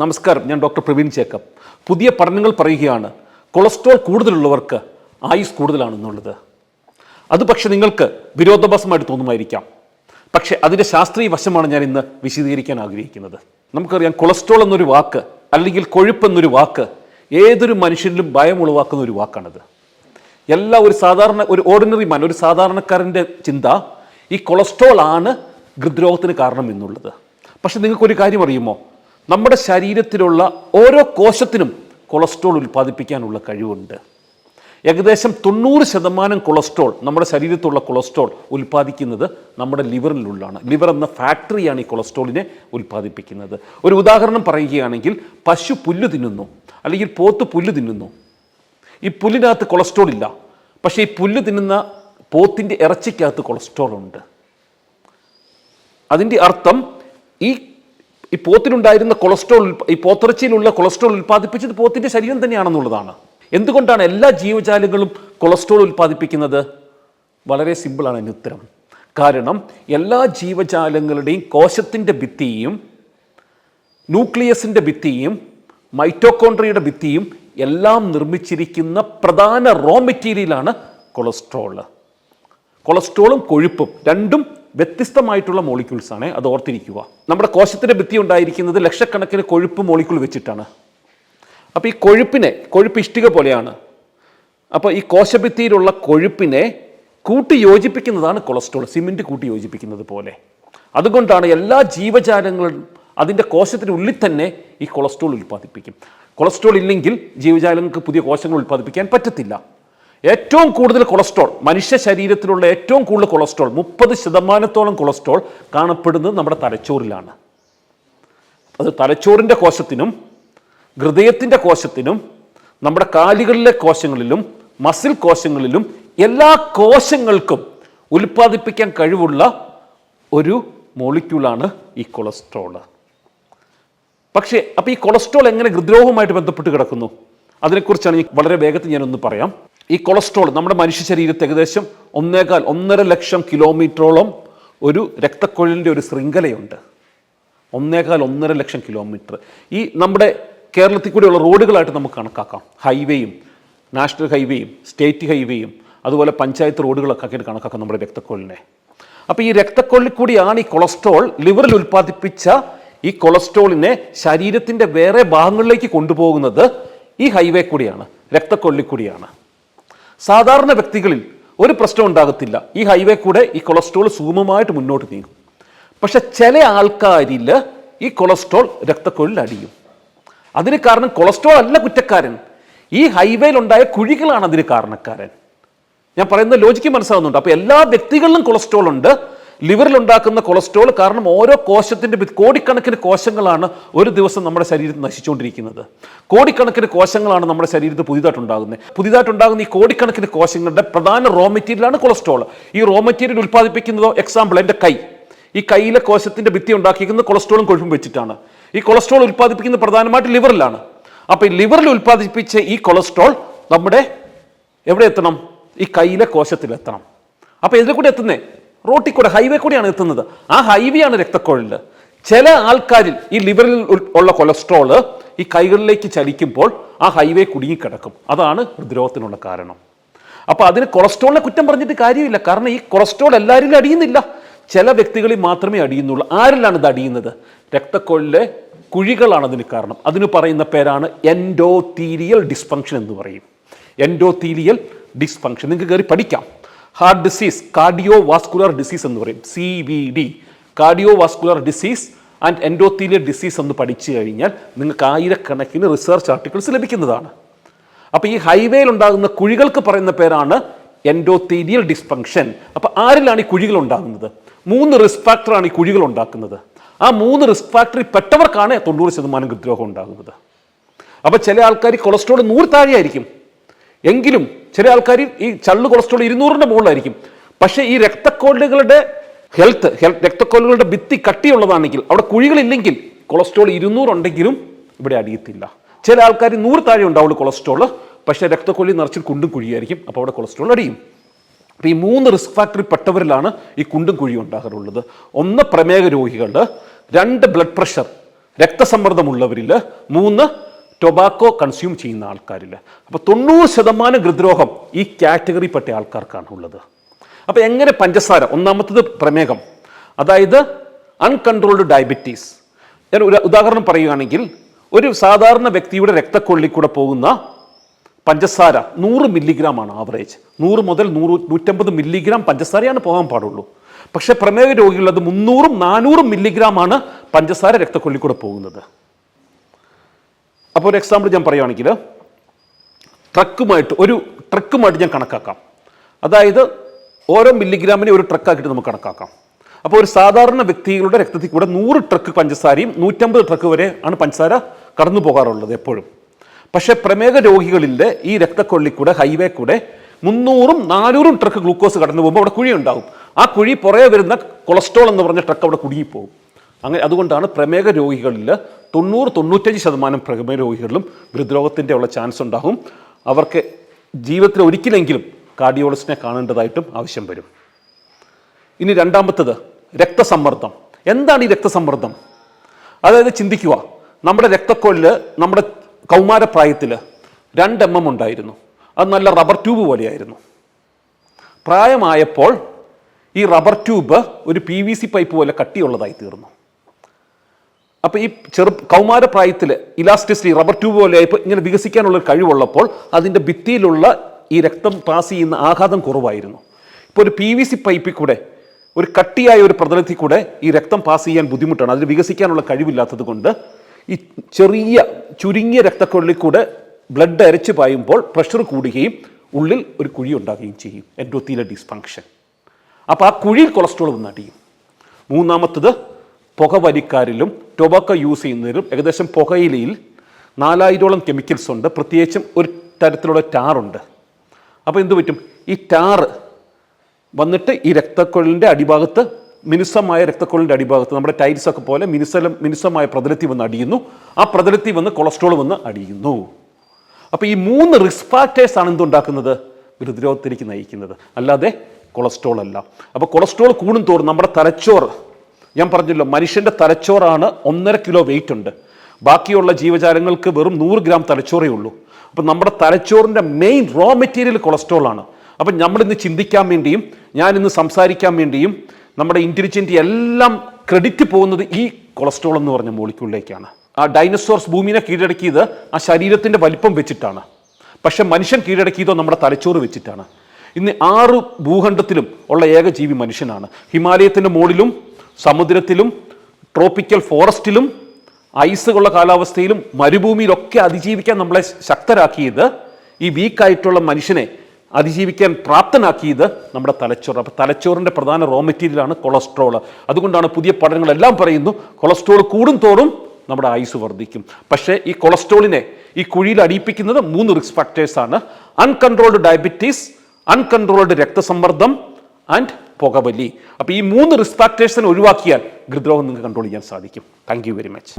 നമസ്കാരം ഞാൻ ഡോക്ടർ പ്രവീൺ ചേക്കപ്പ്. പുതിയ പഠനങ്ങൾ പറയുകയാണ് കൊളസ്ട്രോൾ കൂടുതലുള്ളവർക്ക് ആയുസ് കൂടുതലാണെന്നുള്ളത്. അത് പക്ഷേ നിങ്ങൾക്ക് വിരോധാഭാസമായിട്ട് തോന്നുമായിരിക്കാം. പക്ഷേ അതിന്റെ ശാസ്ത്രീയ വശമാണ് ഞാൻ ഇന്ന് വിശദീകരിക്കാൻ ആഗ്രഹിക്കുന്നത്. നമുക്കറിയാം കൊളസ്ട്രോൾ എന്നൊരു വാക്ക് അല്ലെങ്കിൽ കൊഴുപ്പ് എന്നൊരു വാക്ക് ഏതൊരു മനുഷ്യനിലും ഭയം ഉളവാക്കുന്ന ഒരു വാക്കാണത്. എല്ലാ ഒരു സാധാരണ ഒരു ഓർഡിനറി മാൻ ഒരു സാധാരണക്കാരന്റെ ചിന്ത ഈ കൊളസ്ട്രോൾ ആണ് ഹൃദ്രോഗത്തിന് കാരണം എന്നുള്ളത് പക്ഷെ നിങ്ങൾക്കൊരു കാര്യം അറിയുമോ? നമ്മുടെ ശരീരത്തിലുള്ള ഓരോ കോശത്തിനും കൊളസ്ട്രോൾ ഉൽപ്പാദിപ്പിക്കാനുള്ള കഴിവുണ്ട്. ഏകദേശം തൊണ്ണൂറ് ശതമാനം കൊളസ്ട്രോൾ നമ്മുടെ ശരീരത്തുള്ള കൊളസ്ട്രോൾ ഉൽപ്പാദിക്കുന്നത് നമ്മുടെ ലിവറിനുള്ളാണ് ലിവർ എന്ന ഫാക്ടറിയാണ് ഈ കൊളസ്ട്രോളിനെ ഉൽപ്പാദിപ്പിക്കുന്നത്. ഒരു ഉദാഹരണം പറയുകയാണെങ്കിൽ പശു പുല്ല് തിന്നുന്നു അല്ലെങ്കിൽ പോത്ത് പുല്ല് തിന്നുന്നു. ഈ പുല്ലിനകത്ത് കൊളസ്ട്രോൾ ഇല്ല. പക്ഷേ ഈ പുല്ല് തിന്നുന്ന പോത്തിന്റെ ഇറച്ചിക്കകത്ത് കൊളസ്ട്രോൾ ഉണ്ട്. അതിന്റെ അർത്ഥം ഈ ഈ പോത്തിനുണ്ടായിരുന്ന കൊളസ്ട്രോൾ ഈ പോത്തിറച്ചിയിലുള്ള കൊളസ്ട്രോൾ ഉൽപ്പാദിപ്പിച്ചത് പോത്തിന്റെ ശരീരം തന്നെയാണെന്നുള്ളതാണ്. എന്തുകൊണ്ടാണ് എല്ലാ ജീവജാലങ്ങളും കൊളസ്ട്രോൾ ഉൽപ്പാദിപ്പിക്കുന്നത്? വളരെ സിമ്പിളാണ് അതിന് ഉത്തരം. കാരണം എല്ലാ ജീവജാലങ്ങളുടെയും കോശത്തിന്റെ ഭിത്തിയും ന്യൂക്ലിയസിന്റെ ഭിത്തിയും മൈറ്റോകോൺട്രിയുടെ ഭിത്തിയും എല്ലാം നിർമ്മിച്ചിരിക്കുന്ന പ്രധാന റോ മെറ്റീരിയലാണ് കൊളസ്ട്രോൾ. കൊളസ്ട്രോളും കൊഴുപ്പും രണ്ടും വ്യത്യസ്തമായിട്ടുള്ള മോളിക്യൂൾസ് ആണ് അത് ഓർത്തിരിക്കുക. നമ്മുടെ കോശത്തിന്റെ ഭിത്തി ഉണ്ടായിരിക്കുന്നത് ലക്ഷക്കണക്കിന് കൊഴുപ്പ് മോളിക്യൂൾ വെച്ചിട്ടാണ്. അപ്പോൾ ഈ കൊഴുപ്പിനെ കൊഴുപ്പ് ഇഷ്ടിക പോലെയാണ്. അപ്പോൾ ഈ കോശഭിത്തിയിലുള്ള കൊഴുപ്പിനെ കൂട്ടി യോജിപ്പിക്കുന്നതാണ് കൊളസ്ട്രോൾ സിമെന്റ് കൂട്ടി യോജിപ്പിക്കുന്നത് പോലെ. അതുകൊണ്ടാണ് എല്ലാ ജീവജാലങ്ങളും അതിന്റെ കോശത്തിനുള്ളിൽ തന്നെ ഈ കൊളസ്ട്രോൾ ഉൽപ്പാദിപ്പിക്കും. കൊളസ്ട്രോൾ ഇല്ലെങ്കിൽ ജീവജാലങ്ങൾക്ക് പുതിയ കോശങ്ങൾ ഉൽപ്പാദിപ്പിക്കാൻ പറ്റത്തില്ല. ഏറ്റവും കൂടുതൽ കൊളസ്ട്രോൾ മനുഷ്യ ശരീരത്തിലുള്ള ഏറ്റവും കൂടുതൽ കൊളസ്ട്രോൾ മുപ്പത് ശതമാനത്തോളം കൊളസ്ട്രോൾ കാണപ്പെടുന്നത് നമ്മുടെ തലച്ചോറിലാണ്. അത് തലച്ചോറിന്റെ കോശത്തിനും ഹൃദയത്തിന്റെ കോശത്തിനും നമ്മുടെ കാലുകളിലെ കോശങ്ങളിലും മസിൽ കോശങ്ങളിലും എല്ലാ കോശങ്ങൾക്കും ഉൽപ്പാദിപ്പിക്കാൻ കഴിവുള്ള ഒരു മോളിക്യൂളാണ് ഈ കൊളസ്ട്രോൾ. പക്ഷേ അപ്പോൾ ഈ കൊളസ്ട്രോൾ എങ്ങനെ ഹൃദ്രോഗവുമായിട്ട് ബന്ധപ്പെട്ട് കിടക്കുന്നു? അതിനെക്കുറിച്ചാണ് വളരെ വേഗത്തിൽ ഞാനൊന്ന് പറയാം. ഈ കൊളസ്ട്രോൾ നമ്മുടെ മനുഷ്യ ശരീരത്തെ ഏകദേശം ഒന്നേകാൽ ഒന്നര ലക്ഷം കിലോമീറ്ററോളം ഒരു രക്തക്കൊഴലിന്റെ ഒരു ശൃംഖലയുണ്ട്. ഒന്നേകാൽ ഒന്നര ലക്ഷം കിലോമീറ്റർ. ഈ നമ്മുടെ കേരളത്തിൽ കൂടെയുള്ള റോഡുകളായിട്ട് നമുക്ക് കണക്കാക്കാം. ഹൈവേയും നാഷണൽ ഹൈവേയും സ്റ്റേറ്റ് ഹൈവേയും അതുപോലെ പഞ്ചായത്ത് റോഡുകളൊക്കെ ആക്കിയിട്ട് കണക്കാക്കാം നമ്മുടെ രക്തക്കൊഴലിനെ. അപ്പോൾ ഈ രക്തക്കൊള്ളിൽ കൂടിയാണ് ഈ കൊളസ്ട്രോൾ ലിവറിൽ ഉൽപ്പാദിപ്പിച്ച ഈ കൊളസ്ട്രോളിനെ ശരീരത്തിന്റെ വേറെ ഭാഗങ്ങളിലേക്ക് കൊണ്ടുപോകുന്നത് ഈ ഹൈവേ കൂടിയാണ് രക്തക്കൊള്ളിൽ കൂടിയാണ്. സാധാരണ വ്യക്തികളിൽ ഒരു പ്രശ്നം ഉണ്ടാകത്തില്ല. ഈ ഹൈവേ കൂടെ ഈ കൊളസ്ട്രോൾ സുഗമമായിട്ട് മുന്നോട്ട് നീങ്ങും. പക്ഷെ ചില ആൾക്കാരിൽ ഈ കൊളസ്ട്രോൾ രക്തക്കൊഴിൽ അടിയും അതിന് കാരണം കൊളസ്ട്രോൾ അല്ല കുറ്റക്കാരൻ. ഈ ഹൈവേയിലുണ്ടായ കുഴികളാണ് അതിന് കാരണക്കാരൻ. ഞാൻ പറയുന്ന ലോജിക്ക് മനസ്സിലാവുന്നുണ്ട്. അപ്പോൾ എല്ലാ വ്യക്തികളിലും കൊളസ്ട്രോൾ ഉണ്ട്. ലിവറിൽ ഉണ്ടാക്കുന്ന കൊളസ്ട്രോൾ കാരണം ഓരോ കോശത്തിന്റെ കോടിക്കണക്കിന് കോശങ്ങളാണ് ഒരു ദിവസം നമ്മുടെ ശരീരത്തിൽ നശിച്ചുകൊണ്ടിരിക്കുന്നത്. കോടിക്കണക്കിന് കോശങ്ങളാണ് നമ്മുടെ ശരീരത്തിൽ പുതിയതായിട്ടുണ്ടാകുന്നത്. പുതിയതായിട്ടുണ്ടാകുന്ന ഈ കോടിക്കണക്കിന് കോശങ്ങളുടെ പ്രധാന റോ മെറ്റീരിയലാണ് കൊളസ്ട്രോൾ. ഈ റോ മെറ്റീരിയൽ ഉൽപ്പാദിപ്പിക്കുന്നതോ എക്സാമ്പിൾ എന്റെ കൈ. ഈ കയ്യിലെ കോശത്തിന്റെ ഭിത്തി ഉണ്ടാക്കിയിരിക്കുന്നത് കൊളസ്ട്രോളും കൊഴുപ്പും വെച്ചിട്ടാണ്. ഈ കൊളസ്ട്രോൾ ഉൽപ്പാദിപ്പിക്കുന്നത് പ്രധാനമായിട്ട് ലിവറിലാണ്. അപ്പോൾ ഈ ലിവറിൽ ഉൽപ്പാദിപ്പിച്ച ഈ കൊളസ്ട്രോൾ നമ്മുടെ എവിടെ എത്തണം? ഈ കയ്യിലെ കോശത്തിൽ എത്തണം. അപ്പോൾ ഇതിൽ കൂടെ എത്തുന്നേ. റോട്ടിൽ കൂടെ ഹൈവേ കൂടിയാണ് എത്തുന്നത്. ആ ഹൈവേ ആണ് ചില ആൾക്കാരിൽ ഈ ലിവറിൽ ഉള്ള കൊളസ്ട്രോൾ ഈ കൈകളിലേക്ക് ചലിക്കുമ്പോൾ ആ ഹൈവേ കുടുങ്ങിക്കിടക്കും. അതാണ് ഹൃദ്രോഗത്തിനുള്ള കാരണം. അപ്പോൾ അതിന് കൊളസ്ട്രോളിനെ കുറ്റം പറഞ്ഞിട്ട് കാര്യമില്ല. കാരണം ഈ കൊളസ്ട്രോൾ എല്ലാവരിലും അടിയുന്നില്ല. ചില വ്യക്തികളിൽ മാത്രമേ അടിയുന്നുള്ളൂ. ആരിലാണ് ഇത് അടിയുന്നത്? രക്തക്കൊഴലിലെ കുഴികളാണ് അതിന് കാരണം. അതിന് പറയുന്ന പേരാണ് എൻഡോത്തീരിയൽ ഡിസ്ഫങ്ഷൻ എന്ന് പറയും. എൻഡോത്തീരിയൽ ഡിസ്ഫങ്ഷൻ നിങ്ങൾക്ക് കയറി പഠിക്കാം. Heart disease cardio vascular disease എന്ന് പറയും. C V D cardio vascular disease and endothelial disease എന്ന് പഠിച്ചു കഴിഞ്ഞാൽ നിങ്ങൾക്ക് ആയിരക്കണക്കിന് റിസർച്ച് ആർട്ടിക്കിൾസ് ലഭിക്കുന്നതാണ്. അപ്പോൾ ഈ ഹൈവേയിൽ ഉണ്ടാകുന്ന കുഴികൾക്ക് പറയുന്ന പേരാണ് എൻഡോത്തീലിയൽ ഡിസ്ഫങ്ഷൻ അപ്പോൾ ആരിലാണ് ഈ കുഴികൾ ഉണ്ടാകുന്നത്? മൂന്ന് റിസ്ക് ഫാക്ടറാണ് ഈ കുഴികൾ ഉണ്ടാക്കുന്നത്. ആ മൂന്ന് റിസ്ക് ഫാക്ടറി പെട്ടവർക്കാണ് തൊണ്ണൂറ് ശതമാനം ഹൃദ്രോഗം ഉണ്ടാകുന്നത്. അപ്പോൾ ചില ആൾക്കാർ കൊളസ്ട്രോൾ നൂറ് താഴെയായിരിക്കും. എങ്കിലും ചില ആൾക്കാർ ഈ ചള്ളു കൊളസ്ട്രോൾ ഇരുന്നൂറിന്റെ മുകളിലായിരിക്കും. പക്ഷേ ഈ രക്തക്കോളുകളുടെ ഹെൽത്ത് രക്തക്കോളുകളുടെ ഭിത്തി കട്ടിയുള്ളതാണെങ്കിൽ അവിടെ കുഴികളില്ലെങ്കിൽ കൊളസ്ട്രോൾ ഇരുന്നൂറുണ്ടെങ്കിലും ഇവിടെ അടിയത്തില്ല. ചില ആൾക്കാർ നൂറ് താഴെ ഉണ്ടാവുള്ളൂ കൊളസ്ട്രോൾ പക്ഷേ രക്തക്കൊല്ലി നിറച്ചിൽ കുണ്ടും കുഴിയായിരിക്കും അപ്പോൾ അവിടെ കൊളസ്ട്രോൾ അടിയും. അപ്പോൾ ഈ മൂന്ന് റിസ്ക് ഫാക്ടറി പെട്ടവരിലാണ് ഈ കുണ്ടും കുഴിയും ഉണ്ടാകാറുള്ളത്. ഒന്ന് പ്രമേഹ രോഗികൾ രണ്ട് ബ്ലഡ് പ്രഷർ രക്തസമ്മർദ്ദമുള്ളവരിൽ മൂന്ന് ടൊബാക്കോ കൺസ്യൂം ചെയ്യുന്ന ആൾക്കാരിൽ. അപ്പോൾ തൊണ്ണൂറ് ശതമാനം ഹൃദ്രോഗം ഈ കാറ്റഗറി കാറ്റഗറിപ്പെട്ട ആൾക്കാർക്കാണ് ഉള്ളത്. അപ്പോൾ എങ്ങനെ പഞ്ചസാര ഒന്നാമത്തത് പ്രമേഹം അതായത് അൺകൺട്രോൾഡ് ഡയബറ്റീസ് ഞാൻ ഒരു ഉദാഹരണം പറയുകയാണെങ്കിൽ ഒരു സാധാരണ വ്യക്തിയുടെ രക്തക്കൊള്ളിൽ കൂടെ പോകുന്ന പഞ്ചസാര നൂറ് മില്ലിഗ്രാം ആണ് ആവറേജ് നൂറ് മുതൽ നൂറ് നൂറ്റമ്പത് മില്ലിഗ്രാം പഞ്ചസാരയാണ് പോകാൻ പാടുള്ളൂ. പക്ഷേ പ്രമേഹ രോഗികളത് മുന്നൂറും നാനൂറും മില്ലിഗ്രാം ആണ് പഞ്ചസാര രക്തക്കൊള്ളിൽ കൂടെ പോകുന്നത്. അപ്പോൾ ഒരു എക്സാമ്പിൾ ഞാൻ പറയുകയാണെങ്കിൽ ട്രക്കുമായിട്ട് ഒരു ട്രക്കുമായിട്ട് ഞാൻ കണക്കാക്കാം. അതായത് ഓരോ മില്ലിഗ്രാമിനെ ഒരു ട്രക്കാക്കിയിട്ട് നമുക്ക് കണക്കാക്കാം. അപ്പോൾ ഒരു സാധാരണ വ്യക്തികളുടെ രക്തത്തിൽ കൂടെ നൂറ് ട്രക്ക് പഞ്ചസാരയും നൂറ്റമ്പത് ട്രക്ക് വരെ ആണ് പഞ്ചസാര കടന്നു പോകാറുള്ളത് എപ്പോഴും. പക്ഷേ പ്രമേഹ രോഗികളിലെ ഈ രക്തക്കൊള്ളി കൂടെ ഹൈവേ കൂടെ മുന്നൂറും നാനൂറും ട്രക്ക് ഗ്ലൂക്കോസ് കടന്നു പോകുമ്പോൾ അവിടെ കുഴി ഉണ്ടാകും ആ കുഴി പുറകെ വരുന്ന കൊളസ്ട്രോൾ എന്ന് പറഞ്ഞ ട്രക്ക് അവിടെ കുടുങ്ങിപ്പോകും അങ്ങനെ അതുകൊണ്ടാണ് പ്രമേഹ രോഗികളിൽ തൊണ്ണൂറ് തൊണ്ണൂറ്റഞ്ച് ശതമാനം പ്രമേഹ രോഗികളിലും ഹൃദ്രോഗത്തിന്റെ ഉള്ള ചാൻസ് ഉണ്ടാകും. അവർക്ക് ജീവിതത്തിൽ ഒരിക്കലെങ്കിലും കാർഡിയോളജിസ്റ്റിനെ കാണേണ്ടതായിട്ടും ആവശ്യം വരും. ഇനി രണ്ടാമത്തത് രക്തസമ്മർദ്ദം. എന്താണ് ഈ രക്തസമ്മർദ്ദം? അതായത് ചിന്തിക്കുക നമ്മുടെ രക്തക്കൊള്ളിൽ നമ്മുടെ കൗമാരപ്രായത്തിൽ രണ്ട് എം എം ഉണ്ടായിരുന്നു. അത് നല്ല റബ്ബർ ട്യൂബ് പോലെയായിരുന്നു. പ്രായമായപ്പോൾ ഈ റബ്ബർ ട്യൂബ് ഒരു പി വി സി പൈപ്പ് പോലെ കട്ടിയുള്ളതായി തീർന്നു. അപ്പോൾ ഈ ചെറു കൗമാരപ്രായത്തിൽ ഇലാസ്റ്റിസിറ്റി റബ്ബർ ട്യൂബ് പോലെ ആയപ്പോൾ ഇങ്ങനെ വികസിക്കാനുള്ള കഴിവുള്ളപ്പോൾ അതിന്റെ ഭിത്തിയിലുള്ള ഈ രക്തം പാസ് ചെയ്യുന്ന ആഘാതം കുറവായിരുന്നു. ഇപ്പോൾ ഒരു പി വി സി പൈപ്പിൽ കൂടെ ഒരു കട്ടിയായ ഒരു പ്രതലത്തിൽ കൂടെ ഈ രക്തം പാസ് ചെയ്യാൻ ബുദ്ധിമുട്ടാണ്. അതിന് വികസിക്കാനുള്ള കഴിവില്ലാത്തത് കൊണ്ട് ഈ ചെറിയ ചുരുങ്ങിയ രക്തക്കൊള്ളിൽ കൂടെ ബ്ലഡ് അരച്ച് പായുമ്പോൾ പ്രഷർ കൂടുകയും ഉള്ളിൽ ഒരു കുഴി ഉണ്ടാകുകയും ചെയ്യും എൻഡോത്തീല ഡിസ്ഫങ്ഷൻ. അപ്പോൾ ആ കുഴിയിൽ കൊളസ്ട്രോൾ വന്നടിയും മൂന്നാമത്തത് പുകവലിക്കാരിലും ടൊബാക്കോ യൂസ് ചെയ്യുന്നതിലും ഏകദേശം പുകയിലയിൽ നാലായിരോളം കെമിക്കൽസ് ഉണ്ട്. പ്രത്യേകിച്ചും ഒരു തരത്തിലുള്ള ടാറുണ്ട് അപ്പോൾ എന്തു പറ്റും? ഈ ടാറ് വന്നിട്ട് ഈ രക്തക്കൊഴലിന്റെ അടിഭാഗത്ത് മിനുസമായ രക്തക്കൊഴലിന്റെ അടിഭാഗത്ത് നമ്മുടെ ടൈൽസ് ഒക്കെ പോലെ മിനുസലം മിനുസമായ പ്രതലത്തിൽ വന്ന് അടിയുന്നു. ആ പ്രതലത്തിൽ വന്ന് കൊളസ്ട്രോൾ വന്ന് അടിയുന്നു. അപ്പോൾ ഈ മൂന്ന് റിസ്ക് ഫാക്ടേഴ്സ് ആണ് എന്തുണ്ടാക്കുന്നത് ഹൃദ്രോഗത്തിലേക്ക് നയിക്കുന്നത്. അല്ലാതെ കൊളസ്ട്രോൾ അല്ല. അപ്പോൾ കൊളസ്ട്രോൾ കൂടും തോറും നമ്മുടെ തലച്ചോറ് ഞാൻ പറഞ്ഞല്ലോ മനുഷ്യന്റെ തലച്ചോറാണ് ഒന്നര കിലോ വെയിറ്റ് ഉണ്ട്. ബാക്കിയുള്ള ജീവജാലങ്ങൾക്ക് വെറും നൂറ് ഗ്രാം തലച്ചോറേ ഉള്ളൂ. അപ്പം നമ്മുടെ തലച്ചോറിന്റെ മെയിൻ റോ മെറ്റീരിയൽ കൊളസ്ട്രോൾ ആണ്. അപ്പം നമ്മളിന്ന് ചിന്തിക്കാൻ വേണ്ടിയും ഞാൻ ഇന്ന് സംസാരിക്കാൻ വേണ്ടിയും നമ്മുടെ ഇന്റലിജന്റ് എല്ലാം ക്രെഡിറ്റ് പോകുന്നത് ഈ കൊളസ്ട്രോൾ എന്ന് പറഞ്ഞ മോളിക്യൂളിലേക്കാണ് ആ ഡൈനസോർസ് ഭൂമിനെ കീഴടക്കിയത് ആ ശരീരത്തിന്റെ വലിപ്പം വെച്ചിട്ടാണ്. പക്ഷെ മനുഷ്യൻ കീഴടക്കിയതോ നമ്മുടെ തലച്ചോറ് വെച്ചിട്ടാണ്. ഇന്ന് ആറ് ഭൂഖണ്ഡത്തിലും ഉള്ള ഏക ജീവി മനുഷ്യനാണ്. ഹിമാലയത്തിന്റെ മുകളിലും സമുദ്രത്തിലും ട്രോപ്പിക്കൽ ഫോറസ്റ്റിലും ഐസുള്ള കാലാവസ്ഥയിലും മരുഭൂമിയിലൊക്കെ അതിജീവിക്കാൻ നമ്മളെ ശക്തരാക്കിയത് ഈ വീക്കായിട്ടുള്ള മനുഷ്യനെ അതിജീവിക്കാൻ പ്രാപ്തനാക്കിയത് നമ്മുടെ തലച്ചോറ്. അപ്പോൾ തലച്ചോറിന്റെ പ്രധാന റോ മെറ്റീരിയലാണ് കൊളസ്ട്രോൾ അതുകൊണ്ടാണ് പുതിയ പഠനങ്ങളെല്ലാം പറയുന്നു കൊളസ്ട്രോൾ കൂടും തോറും നമ്മുടെ ആയുസ് വർദ്ധിക്കും. പക്ഷേ ഈ കൊളസ്ട്രോളിനെ ഈ കുഴിയിൽ അടിയിപ്പിക്കുന്നത് മൂന്ന് റിസ്ക് ഫാക്ടേഴ്സാണ് അൺകൺട്രോൾഡ് ഡയബറ്റീസ് അൺകൺട്രോൾഡ് രക്തസമ്മർദ്ദം ആൻഡ് പുകവലി അപ്പോൾ ഈ മൂന്ന് റിസ്ക് ഫാക്ടേഴ്സിനെ ഒഴിവാക്കിയാൽ ഹൃദ്രോഗം നിങ്ങൾക്ക് കൺട്രോൾ ചെയ്യാൻ സാധിക്കും. Thank very much